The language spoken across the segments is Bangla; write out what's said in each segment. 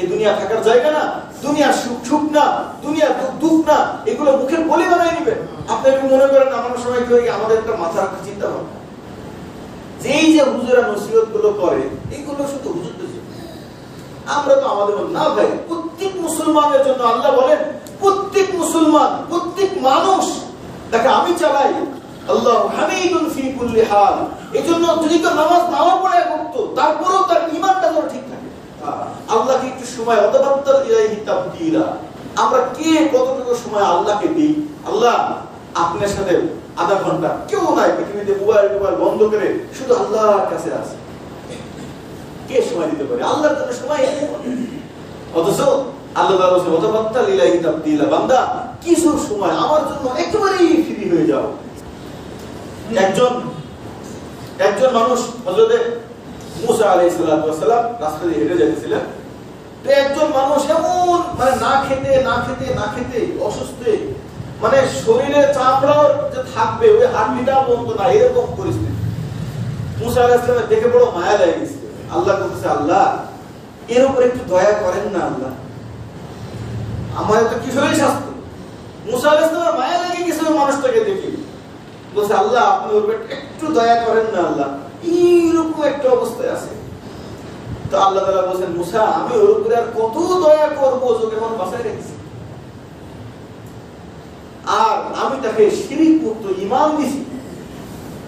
এই দুনিয়া থাকার জায়গা না সুখ সুখ না দুঃখ দুঃখ না, এগুলো মুখের বলি আপনি একটু মনে করেন আমার কি আমাদের একটা মাথা চিন্তা ভাবনা। যেই যে হুজুরা নসিহতগুলো করে, এগুলো শুধু আমরা তো আমাদের না ভাই, প্রত্যেক মুসলমানের জন্য আল্লাহ বলেন, প্রত্যেক মুসলমান, প্রত্যেক মানুষ দেখে আমি চালাই। আল্লাহ হামিদুন ফি কুল্লি হাল। এজন্য যদি তো নামাজ নাও পড়ে করতো তারপরেও তার ঈমানটা যেন ঠিক থাকে আল্লাহকে একটু আমরা কে কতটুকু সময় আল্লাহকে দিই? আল্লাহ আপনার সাথে আধা ঘণ্টা কেউ নাই, পৃথিবীতে মোবাইল টোবাইল বন্ধ করে শুধু আল্লাহর কাছে আছে। কে সময় দিতে পারে? আল্লাহর জন্য সময় অথচ আল্লাহ আমার জন্য একেবারেই হয়ে একজন একজন মানুষ হযরতে মুসা রাস্তা দিয়ে হেঁটে যাচ্ছিলেন একজন মানুষ এমন মানে না খেতে না খেতে না খেতে অসুস্থ মানে শরীরে চামড়ার যে থাকবে, ওই হাড্ডিটা বন্ধ না, এরকম পরিস্থিতি। মুসা আলাইহিস দেখে বড় মায়া লেগে গেছে। আল্লাহ বলতেছে, আল্লাহ, এর উপর একটু দয়া করেন না আল্লাহ। আমার তো কিশোরী শাস্ত্র মুসা আলাইহিস মায়া লেগে গেছে ওই মানুষটাকে দেখে। বলছে, আল্লাহ, আপনি ওর একটু দয়া করেন না আল্লাহ। এইরকম একটা অবস্থায় আছে। তো আল্লাহ তাআলা বলেন মুসা, আমি ওর উপরে আর কত দয়া করব বাঁচায় রেখেছি? আর আমি তাকে শিরিক ঈমান দিছি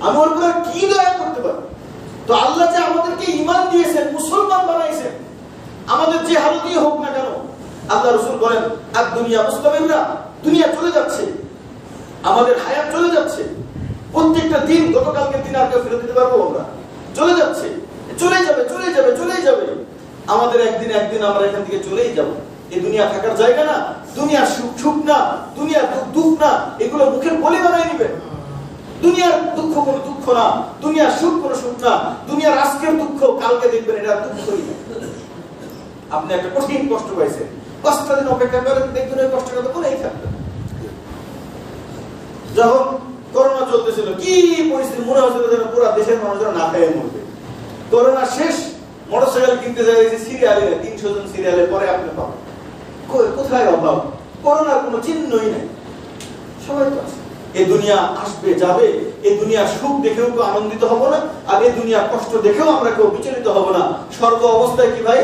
আমি ওর উপরে কি দয়া করতে পারি? তো আল্লাহ যে আমাদেরকে ঈমান দিয়েছেন, মুসলমান বানাইছেন, আমাদের যে হোক না কেন, আল্লাহ রসুল বলেন আর দুনিয়া মুসলিমরা দুনিয়া চলে যাচ্ছে, আমাদের হায়াত চলে যাচ্ছে, প্রত্যেকটা দিন গতকালকে দিন আর কেউ ফেরত দিতে পারব আমরা, চলে যাচ্ছে। চলে যাবে চলে যাবে চলে যাবে। আমাদের একদিন একদিন আমরা এখান থেকে চলেই যাব। এই দুনিয়া থাকার জায়গা না দুনিয়ার সুখ সুখ না দুনিয়ার দুঃখ দুঃখ না, এগুলো মুখের বলে বানাই নিবেন দুনিয়ার দুঃখ কোনো দুঃখ না, দুনিয়ার সুখ কোনো সুখ না, দুনিয়ার আজকের দুঃখ, কালকে দেখবেন এটা দুঃখই। আপনি একটা কঠিন কষ্ট পাইছেন। পাঁচটা দিন অপেক্ষা করেন, দেখবেন ওই কষ্টটা তো করেই থাকবেন যখন করোনা চলতেছিল, কি পরিস্থিতি? মনে হচ্ছিল যেন পুরো দেশের মানুষ যেন না খেয়ে মরবে করোনা শেষ, মোটরসাইকেল কিনতে যাই সিরিয়ালে, তিনশো জন সিরিয়ালের পরে আপনি পাবেন। কোথায় অভাব? করোনার কোনো চিহ্নই নেই। সবাই তো আছে। এই দুনিয়া আসবে, যাবে। এই দুনিয়ার সুখ দেখেও কেউ আনন্দিত হব না, আর এই দুনিয়ার কষ্ট দেখেও আমরা কেউ বিচলিত হব না। সর্ব অবস্থায় কি ভাই?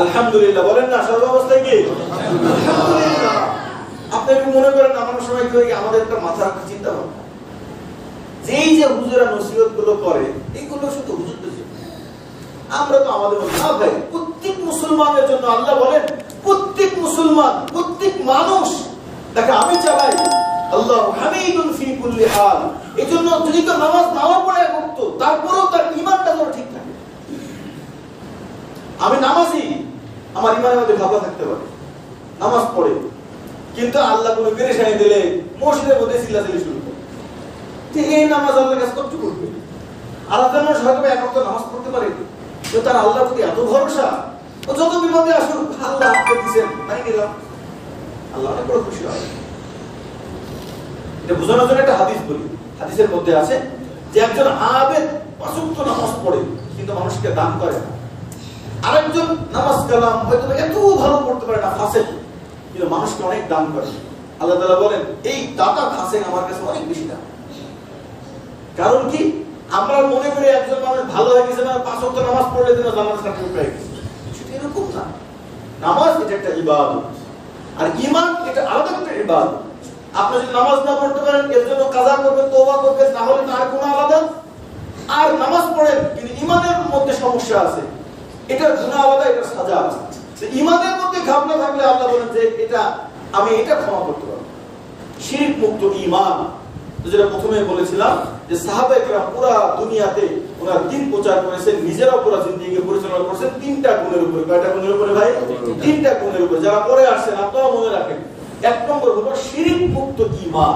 আলহামদুলিল্লাহ। বলেন না সর্ব অবস্থায় কি? আপনি একটু মনে করেন, আমার সময় কি আমাদের একটা মাথা রাখার চিন্তা ভাবনা যেই যে হুজুরা নসিহতগুলো করে, এগুলো। আমরা তো আমাদের না ভাই। প্রত্যেক মুসলমানের জন্য আল্লাহ বলেন, প্রত্যেক মুসলমান, প্রত্যেক মানুষ, দেখে আমি চালাই। আল্লাহ আমার মধ্যে পারে। নামাজ পড়ে। কিন্তু আল্লাহ দিলে মসজিদের এই নামাজ কত করবে আর মানুষ হয়তো এক অক্ত নামাজ পড়তে পারে তার আল্লাহর প্রতি এত ভরসা? ও যত বিপদে আসুক, আল্লাহ আপনি দিচ্ছেন তাই নিলাম। আল্লাহ অনেক বড় খুশি হয়। এটা বোঝানোর জন্য একটা হাদিস বলি। হাদিসের মধ্যে আছে যে একজন আবেদ পাঁচক্ত নামাজ পড়ে, কিন্তু মানুষকে দান করে না। আরেকজন নামাজ কালাম, হয়তো এত ভালো পড়তে পারে না ফাসেক কিন্তু মানুষকে অনেক দান করে। আল্লাহ তাআলা বলেন, এই দাতা ফাসেক আমার কাছে অনেক বেশি দাম কারণ কি? আমরা মনে করি একজন মানুষ ভালো হয়ে গেছে না পাঁচ ওয়াক্ত নামাজ পড়লে যেন জান্নাত সার্টিফিকেট পেয়ে গেছে। সেটা এরকম না। নামাজ এটা একটা ইবাদত। আর ঈমান এটা আলাদা একটা ইবাদত। আপনি যদি নামাজ না পড়তে পারেন, এর জন্য কাজা করবেন, তওবা করবেন, না হলে তার কোনো আলাদা। আর নামাজ পড়েন, কিন্তু ঈমানের মধ্যে সমস্যা আছে। এটার গুনাহ আলাদা, এটার সাজা আছে। তো ঈমানের মধ্যে ঘাবলা থাকলে আল্লাহ বলেন যে এটা, আমি এটা ক্ষমা করতে পারব। শিরক মুক্ত ঈমান। তো যেটা প্রথমে বলেছিলাম যে পুরা দুনিয়াতে ওনার দিন প্রচার করেছেন পুরা জিন্দিগি পরিচালনা করেছেন, তিনটা গুণের উপরে। কয়টা গুণের উপরে ভাই? তিনটা গুণের উপরে। যারা পরে আসছেন আপনারা মনে রাখেন, এক নম্বর শিরিক মুক্ত ঈমান।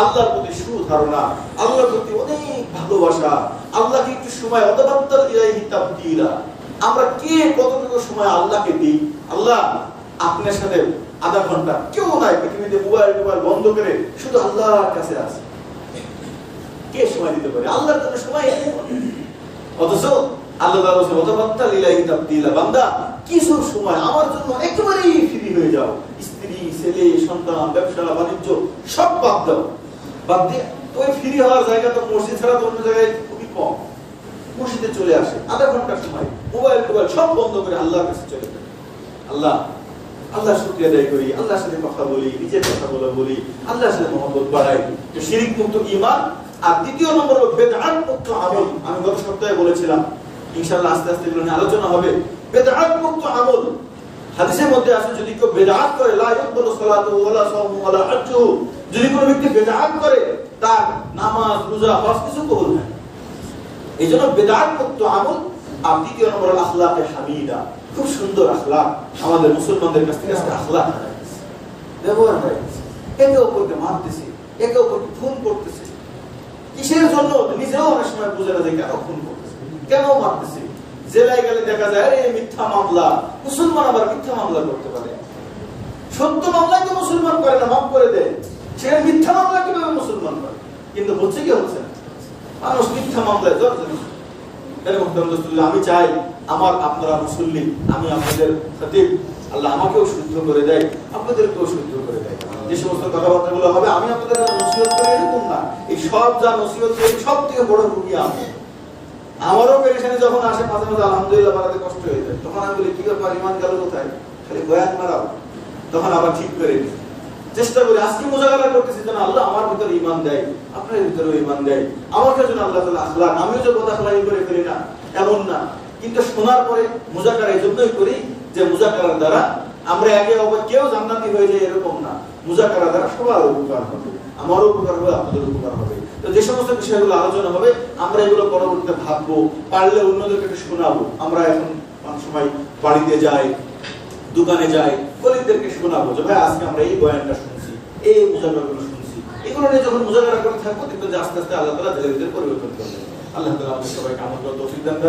আল্লাহর প্রতি আল্লাহর প্রতি অনেক ভালোবাসা, আল্লাহকে একটু সময় অতবাত্তাল ইলাইহি তাবদিলা। আমরা কে কতটুকু সময় আল্লাহকে দিই? আল্লাহ, আপনার সাথে আধা ঘণ্টা কেউ নাই, পৃথিবীতে মোবাইল টোবাইল বন্ধ করে শুধু আল্লাহর কাছে আছে। কে সময় দিতে পারে? আল্লাহর জন্য সময় অথচ আল্লাহ বান্দা। কিছু সময় আমার জন্য একেবারেই ফ্রি হয়ে যাও। স্ত্রী, ছেলে, সন্তান, ব্যবসা, বাণিজ্য, সব বাদ দাও। বাদ দিয়ে ওই ফ্রি হওয়ার জায়গা তো মসজিদ ছাড়া তো অন্য জায়গায় খুবই কম। মসজিদে চলে আসে, আধা ঘণ্টার সময়। মোবাইল, টোবাইল সব বন্ধ করে আল্লাহর কাছে চলে যায়। আল্লাহ আল্লাহ শুক্রিয়া আদায় করি, আল্লাহর সাথে কথা বলি, নিজের কথা বলে বলি, আল্লাহর সাথে মহব্বত বাড়াই। তো শিরিক মুক্ত ইমান আর দ্বিতীয় নম্বর মুক্ত আমল। আমি গত সপ্তাহে বলেছিলাম, ইনশাআল্লাহ আস্তে আস্তে এগুলো নিয়ে আলোচনা হবে। বেদআত মুক্ত আমল। হাদিসের মধ্যে আছে, যদি কেউ করে যদি কোনো ব্যক্তি করে, তার নামাজ, রোজা কিছু কবুল বেদাত মুক্ত আমল আর দ্বিতীয় নম্বর আখলাকে হামিদা। খুব সুন্দর আখলাক। আমাদের মুসলমানদের কাছ থেকে আজকে আখলাক ব্যবহার একে অপরকে মারতেছে, একে অপরকে খুন করতেছে। কিসের জন্য? নিজেও অনেক সময় বুঝে না যে কেন খুন কেন মারতেছে? জেলায় গেলে দেখা যায়, আরে, মিথ্যা মামলা। মুসলমান আবার মিথ্যা মামলা করতে পারে। সত্য মামলা তো মুসলমান করে না, মাফ করে দেয় সেখানে মিথ্যা মামলা কীভাবে মুসলমান করে? কিন্তু হচ্ছে কি হচ্ছে? মানুষ মিথ্যা মামলায় জর্জরিত আমি চাই আমার আপনারা মুসল্লি, আমি আপনাদের খতিব। আল্লাহ আমাকেও শুদ্ধ করে দেয়, আপনাদেরকেও শুদ্ধ করে দেয়। যে সমস্ত কথাবার্তাগুলো হবে, আমি আপনাদের এই সব যা নসিহত সব থেকে বড় আমি। আমারও যখন আসে মাঝে মাঝে আলহামদুলিল্লাহ বাড়াতে কষ্ট হয়ে যায়। তখন আমি বলি, কি ব্যাপার ইমান গেল কোথায়? খালি বয়ান মারাও। তখন আবার ঠিক করে চেষ্টা করি, আজকে মোজাগারা করতেছি যেন আল্লাহ আমার ভিতরে ইমান দেয়, আপনার ইমান দেয়। আমাকে যেন আল্লাহ তাআলা আখলাক, আমিও যে কথা আখলাকি করে ফেলি না, এমন না। কিন্তু শোনার পরে মুজাকারা এই জন্যই করি যে মুজাকারার দ্বারা আমরা একে অপর কেউ জান্নাতি হয়ে যায় এরকম না। মুজাকারা দ্বারা সবার উপকার হবে। আমারও উপকার হবে, আপনাদের উপকার হবে। তো যে সমস্ত বিষয়গুলো আলোচনা হবে, আমরা এগুলো পরবর্তীতে ভাববো, পারলে অন্যদেরকে একটু শোনাবো। আমরা এখন অনেক সময় বাড়িতে যাই, দোকানে যাই গরিবদেরকে শোনাবো যে, ভাই, আজকে আমরা এই বয়ানটা শুনছি, এই মুজাকারাগুলো শুনছি। এগুলো নিয়ে যখন মুজাকারা করে থাকব, দেখবেন যে আস্তে আস্তে আল্লাহ তাআলা ধীরে ধীরে পরিবর্তন করবে আল্লাহ তাআলা আমাদের সবাইকে তৌফিক দান করেন।